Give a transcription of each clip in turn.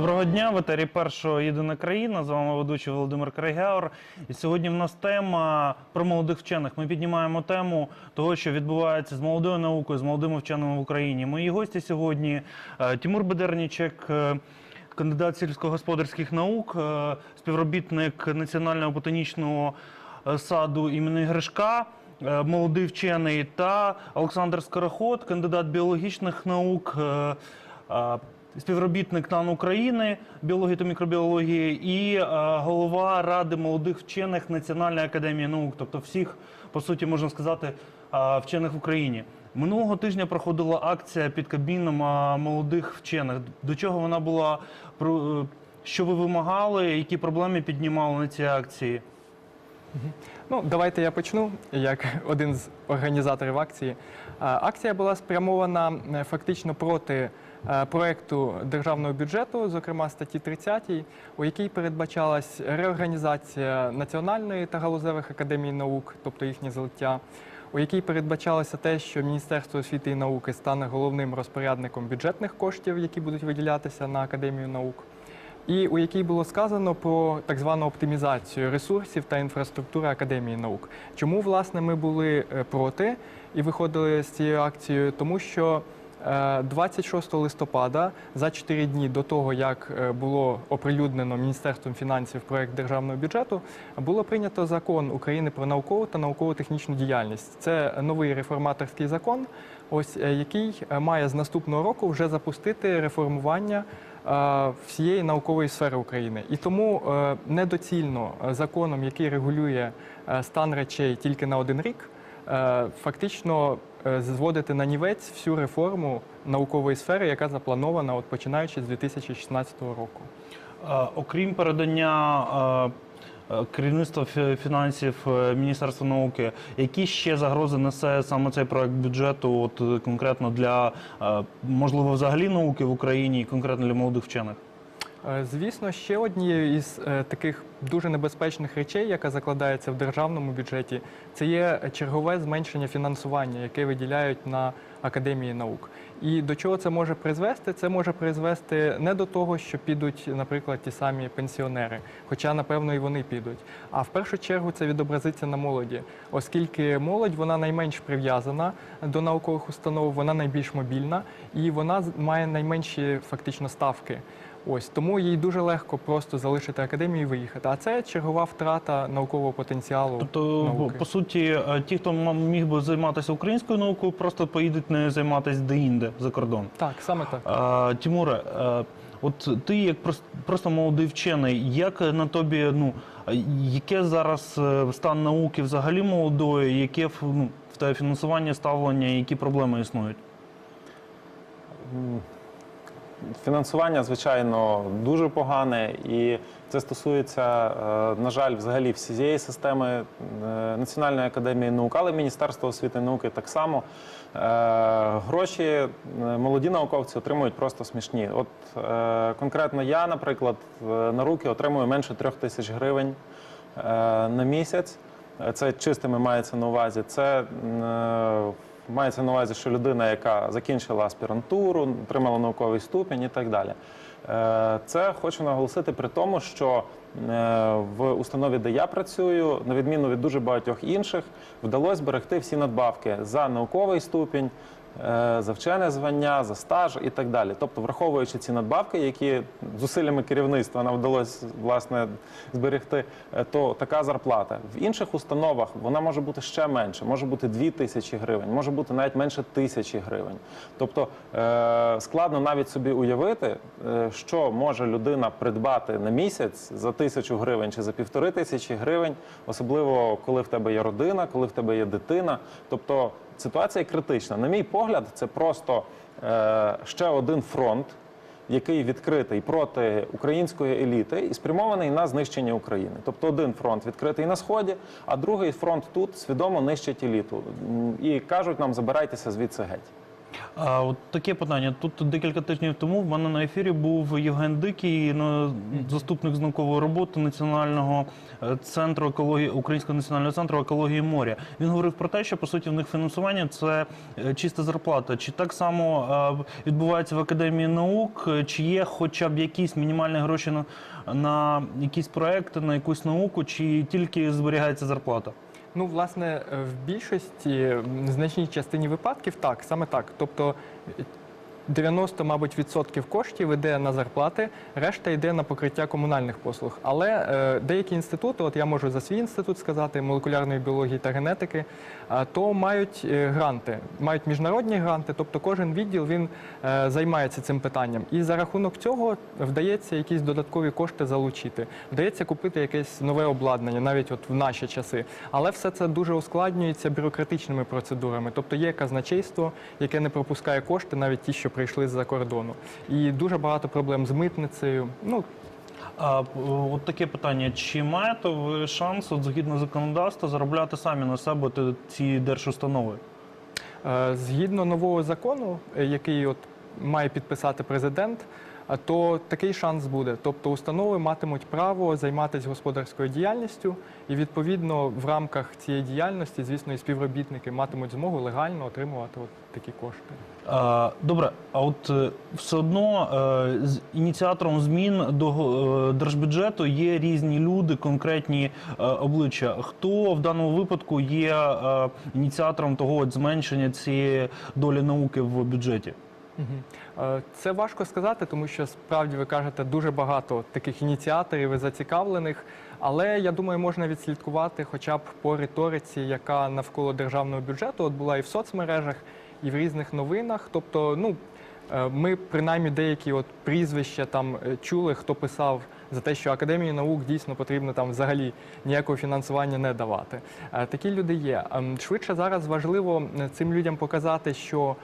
Доброго дня, в етері першого єдина країна. З вами ведучий Володимир Крайгаур. І сьогодні в нас тема про молодих вчених. Ми піднімаємо тему того, що відбувається з молодою наукою, з молодими вченими в Україні. Мої гості сьогодні е, Тимур Бедернічек, е, кандидат сільськогосподарських наук, е, співробітник Національного ботанічного саду імені Гришка. Молодий вчений та Олександр Скороход, кандидат біологічних наук, співробітник НАН України біології та мікробіології і е, голова ради молодих вчених Національної академії наук, тобто всіх, по суті, можна сказати, е, вчених в Україні. Минулого тижня проходила акція під кабіном е, молодих вчених. До чого вона була що ви вимагали, які проблеми піднімали на цій акції? Ну, давайте я почну як один з організаторів акції. Акція була спрямована фактично проти е, проекту державного бюджету, зокрема статті 30, у якій передбачалась реорганізація національної та галузевих академій наук, тобто їхнє злиття, у якій передбачалося те, що Міністерство освіти і науки стане головним розпорядником бюджетних коштів, які будуть виділятися на академію наук і у якій було сказано про так звану оптимізацію ресурсів та інфраструктури Академії наук. Чому власне ми були е, проти і виходили з цією акцією? Тому що 26 листопада, за 4 дні до того, як е, було оприлюднено Міністерством фінансів проект державного бюджету, було прийнято закон України про наукову та науково-технічну діяльність. Це новий реформаторський закон, ось е, який е, має з наступного року вже запустити реформування е, всієї наукової сфери України. І тому е, недоцільно е, законом, який регулює е, стан речей тільки на один рік, е, фактично е, зводити на нівець всю реформу наукової сфери, яка запланована от починаючи з 2016 року. Е, Окрім передання е, е, керівництва фінансів е, Міністерства науки, які ще загрози несе саме цей проект бюджету, от е, конкретно для е, можливо взагалі науки в Україні і конкретно для молодих вчених? Е, Звісно, ще однією із е, таких дуже небезпечних речей, яка закладається в державному бюджеті, це є чергове зменшення фінансування, яке виділяють на академії наук. І до чого це може призвести? Це може призвести не до того, що підуть, наприклад, ті самі пенсіонери, хоча напевно і вони підуть. А в першу чергу це відобразиться на молоді, оскільки молодь вона найменш прив'язана до наукових установ, вона найбільш мобільна і вона має найменші фактично ставки. Ось тому їй дуже легко просто залишити академію і виїхати. А це чергова втрата наукового потенціалу. Тобто, науки. по суті, е, ті, хто міг би займатися українською наукою, просто поїдуть не займатися де-інде за кордон. Так, саме так. А, Тимуре, е, от ти як прос- просто молодий вчений, як на тобі, ну яке зараз е, стан науки взагалі молодої, яке ну, фінансування, ставлення, які проблеми існують? Фінансування, звичайно, дуже погане, і це стосується, е, на жаль, взагалі всієї системи е, Національної академії наук, але Міністерства освіти і науки так само. Е, Гроші молоді науковці отримують просто смішні. От конкретно я, наприклад, на руки отримую менше трьох тисяч гривень на місяць. Це чистими мається на увазі. Це е, мається на увазі, що людина, яка закінчила аспірантуру, отримала науковий ступінь і так далі. Е, Це хочу наголосити при тому, що е, в установі, де я працюю, на відміну від дуже багатьох інших, вдалося зберегти всі надбавки за науковий ступінь, за вчене звання, за стаж і так далі. Тобто, враховуючи ці надбавки, які зусиллями керівництва нам вдалося власне зберегти, е, то така зарплата. В інших установах вона може бути ще менше, може бути 2 тисячі гривень, може бути навіть менше тисячі гривень. Тобто е, складно навіть собі уявити, е, що може людина придбати на місяць за тисячу гривень чи за півтори тисячі гривень, особливо коли в тебе є родина, коли в тебе є дитина. Тобто ситуація критична. На мій погляд, це просто е, ще один фронт який відкритий проти української еліти і спрямований на знищення України. Тобто один фронт відкритий на сході, а другий фронт тут свідомо нищить еліту. І кажуть нам, забирайтеся звідси геть. А от таке питання. Тут декілька тижнів тому в мене на ефірі був Євген Дикий, ну, заступник з наукової роботи Національного е, центру екології Українського національного центру екології моря. Він говорив про те, що по суті в них фінансування це е, чиста зарплата. Чи так само е, відбувається в академії наук? Чи є хоча б якісь мінімальні гроші на, на якісь проекти, на якусь науку, чи тільки зберігається зарплата? Ну, власне, е, в більшості, в значній частині випадків так, саме так. Тобто е, 90, мабуть, відсотків коштів йде на зарплати, решта йде на покриття комунальних послуг. Але е, деякі інститути, от я можу за свій інститут сказати, молекулярної біології та генетики, е, то мають е, гранти, мають міжнародні гранти, тобто кожен відділ він е, займається цим питанням. І за рахунок цього вдається якісь додаткові кошти залучити, вдається купити якесь нове обладнання, навіть от в наші часи. Але все це дуже ускладнюється бюрократичними процедурами. Тобто є казначейство, яке не пропускає кошти, навіть ті, що прийшли з-за кордону. І дуже багато проблем з митницею. Ну, А от таке питання: чи маєте ви шанс, от, згідно законодавства, заробляти самі на себе ці держустанови? Е, Згідно нового закону, е, який от має підписати президент, е, то такий шанс буде. Тобто установи матимуть право займатися господарською діяльністю, і відповідно в рамках цієї діяльності, звісно, і співробітники матимуть змогу легально отримувати от такі кошти. Добре, а от е, все одно е, ініціатором змін до е, держбюджету є різні люди, конкретні обличчя. Хто в даному випадку є ініціатором того зменшення цієї долі науки в бюджеті? Це важко сказати, тому що справді ви кажете дуже багато таких ініціаторів і зацікавлених. Але я думаю, можна відслідкувати хоча б по риториці, яка навколо державного бюджету от була і в соцмережах, і в різних новинах. Тобто, ну е, ми принаймні деякі от прізвища там е, чули, хто писав за те, що академії наук дійсно потрібно там взагалі ніякого фінансування не давати. Е, Такі люди є. Ем, Швидше зараз важливо цим людям показати, що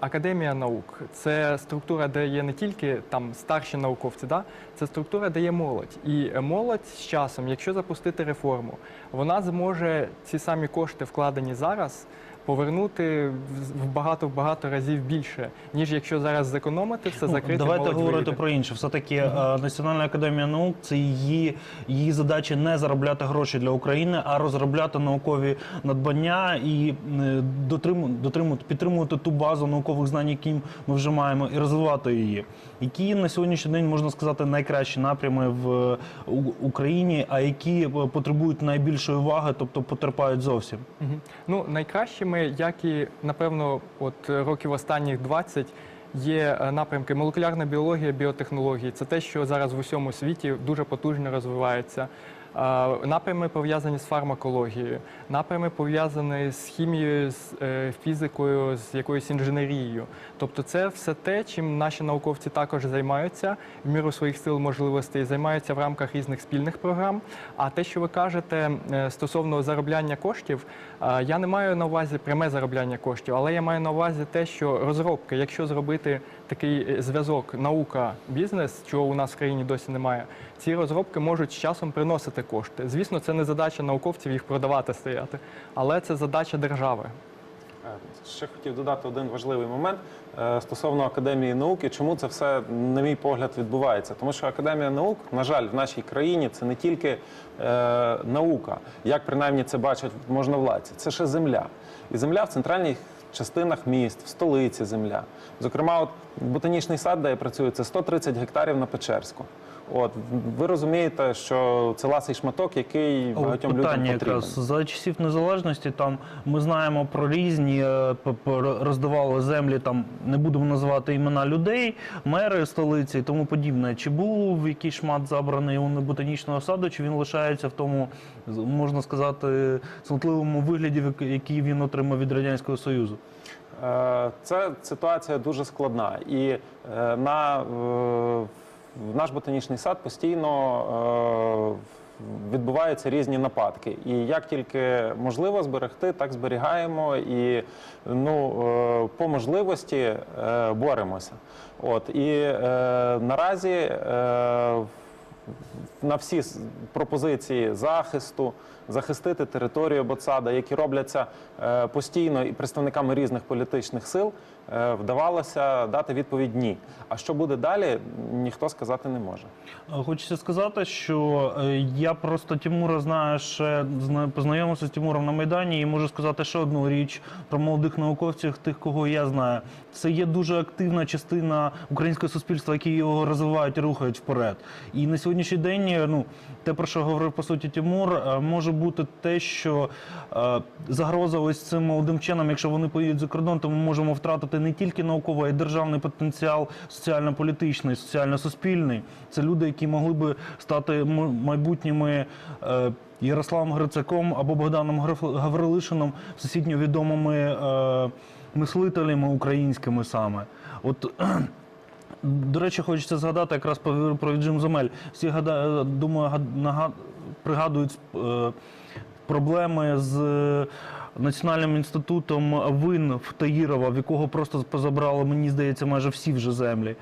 Академія наук це структура, де є не тільки там старші науковці, да? це структура, де є молодь. І молодь з часом, якщо запустити реформу, вона зможе ці самі кошти, вкладені зараз, повернути в- в багато в багато разів більше, ніж якщо зараз зекономити, все Ну, закрити. Давайте говорити вийде. про інше. Все таки Національна академія наук це її, її задача не заробляти гроші для України, а розробляти наукові надбання і е, дотримувати, підтримувати ту базу наукових знань, які ми вже маємо, і розвивати її. Які на сьогоднішній день можна сказати найкращі напрями в е, Україні, а які е, потребують найбільшої уваги, тобто потерпають зовсім. Мгм. Ну, найкращими, як і напевно, от е, років останніх 20, є е, напрямки молекулярна біологія, біотехнології. Це те, що зараз в усьому світі дуже потужно розвивається. Напрями пов'язані з фармакологією, напрями пов'язані з хімією, з е, фізикою, з якоюсь інженерією. Тобто, це все те, чим наші науковці також займаються в міру своїх сил можливостей, займаються в рамках різних спільних програм. А те, що ви кажете е, стосовно заробляння коштів, е, я не маю на увазі пряме заробляння коштів, але я маю на увазі те, що розробки, якщо зробити такий зв'язок наука-бізнес, чого у нас в країні досі немає, ці розробки можуть з часом приносити кошти. Звісно, це не задача науковців їх продавати стояти, але це задача держави. Е, Ще хотів додати один важливий момент е, стосовно академії науки. Чому це все, на мій погляд, відбувається? Тому що академія наук, на жаль, в нашій країні це не тільки е, наука, як принаймні це бачать можновладці, це ще земля. І земля в центральних частинах міст, в столиці земля. Зокрема, от ботанічний сад, де я працюю, це 130 гектарів на Печерську. От ви розумієте, що це ласий шматок, який от багатьом людям потрібен. якраз за часів незалежності. Там ми знаємо про різні е, роздавали землі. Там не будемо називати імена людей, мери столиці і тому подібне. Чи був якийсь шмат забраний у ботанічного саду, чи він лишається в тому, можна сказати, смутливому вигляді, який він отримав від радянського союзу? Е, Це ситуація дуже складна, і е, на наш ботанічний сад постійно е, відбуваються різні нападки. І як тільки можливо зберегти, так зберігаємо і ну, е, по можливості е, боремося. От і наразі наразі. На всі пропозиції захисту, захистити територію Боцада, які робляться е, постійно і представниками різних політичних сил, е, вдавалося дати відповідь ні. А що буде далі, ніхто сказати не може. Е, Хочеться сказати, що я просто Тимура знаю ще познайомився з Тимуром на Майдані і можу сказати ще одну річ про молодих науковців, тих, кого я знаю. Це є дуже активна частина українського суспільства, які його розвивають і рухають вперед. І на сьогоднішній день, е, ну те, про що говорив по суті Тимур, е, може бути те, що е, загроза ось цим молодим вченим, якщо вони поїдуть за кордон, то ми можемо втратити не тільки науковий, а й державний потенціал соціально-політичний, соціально-суспільний. Це люди, які могли би стати майбутніми е, Ярославом Грицаком або Богданом Гаврилишином, всесвітньо відомими е, мислителями українськими саме. От до речі, хочеться згадати якраз про віджим земель. Всі гада- думаю, гад- нага- пригадують е, проблеми з е, Національним інститутом вин в Таїрова, в якого просто позабрали, мені здається, майже всі вже землі.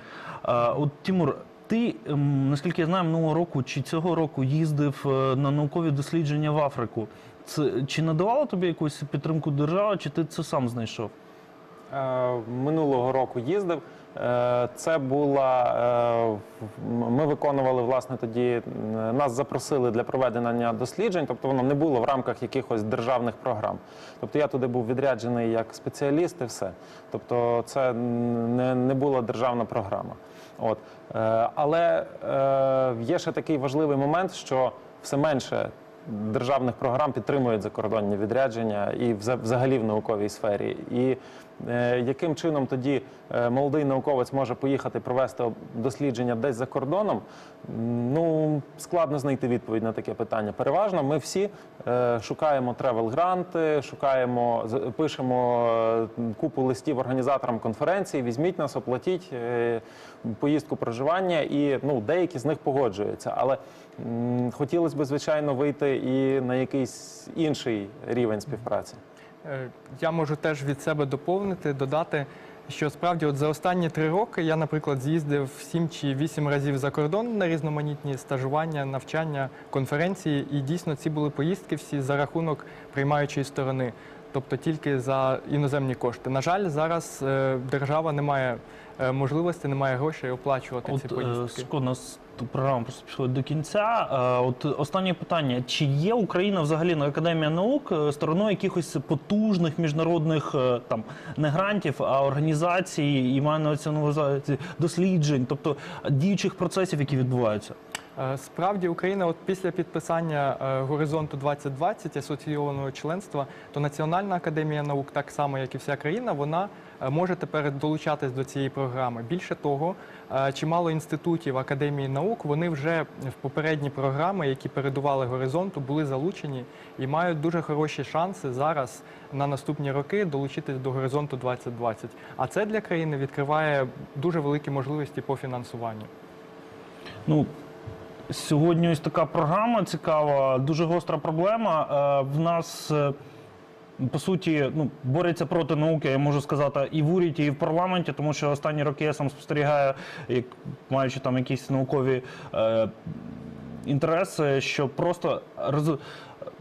Е, От Тимур, ти, ем, наскільки я знаю, минулого року чи цього року їздив е, на наукові дослідження в Африку. Це чи надавала тобі якусь підтримку держава, чи ти це сам знайшов? Е, Минулого року їздив. Е, Це була е, ми виконували власне тоді. Нас запросили для проведення досліджень, тобто воно не було в рамках якихось державних програм. Тобто я туди був відряджений як спеціаліст і все. Тобто, це не, не була державна програма. От але є ще такий важливий момент, що все менше державних програм підтримують закордонні відрядження і взагалі в науковій сфері. І яким чином тоді е, молодий науковець може поїхати провести дослідження десь за кордоном? Ну складно знайти відповідь на таке питання. Переважно ми всі е, шукаємо тревел-гранти, шукаємо, пишемо е, купу листів організаторам конференцій. Візьміть нас, оплатіть е, поїздку проживання, і ну деякі з них погоджуються. Але хотілося б, звичайно, вийти і на якийсь інший рівень співпраці. Е, Я можу теж від себе доповнити, додати, що справді от за останні три роки я, наприклад, з'їздив сім чи вісім разів за кордон на різноманітні стажування, навчання, конференції, і дійсно ці були поїздки всі за рахунок приймаючої сторони, тобто тільки за іноземні кошти. На жаль, зараз е, держава не має е, можливості, не має грошей оплачувати ці От е, поїздки. Ско, у нас програма просто підходить до кінця. От останнє питання: чи є Україна взагалі на академія наук стороною якихось потужних міжнародних там не грантів, а організацій і маю на увазі досліджень, тобто діючих процесів, які відбуваються? Е, Справді Україна, от після підписання е, горизонту 2020 асоційованого членства, то Національна академія наук, так само як і вся країна, вона е, може тепер долучатись до цієї програми. Більше того, чимало інститутів академії наук вони вже в попередні програми, які передували горизонту, були залучені і мають дуже хороші шанси зараз на наступні роки долучитись до горизонту 2020. А це для країни відкриває дуже великі можливості по фінансуванню. Ну, сьогодні ось така програма цікава, дуже гостра проблема. Е, В нас. е, По суті, ну борються проти науки, я можу сказати, і в уряді, і в парламенті, тому що останні роки я сам спостерігаю, як маючи там якісь наукові е, інтереси, що просто роз...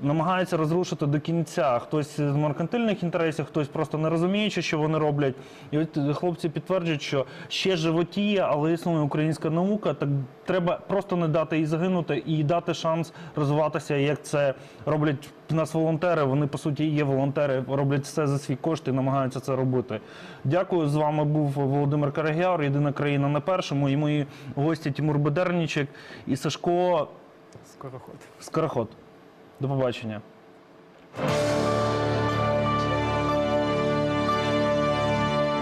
намагаються розрушити до кінця. Хтось з меркантильних інтересів, хтось просто не розуміючи, що вони роблять. І от хлопці підтверджують, що ще животіє, але існує українська наука. Так треба просто не дати їй загинути і дати шанс розвиватися, як це роблять в нас волонтери. Вони по суті є волонтери, роблять все за свій кошт і намагаються це робити. Дякую. З вами був Володимир Карагяр, єдина країна на першому. І мої гості Тимур Бедернічик і Сашко Скороход. Скороход. До побачення.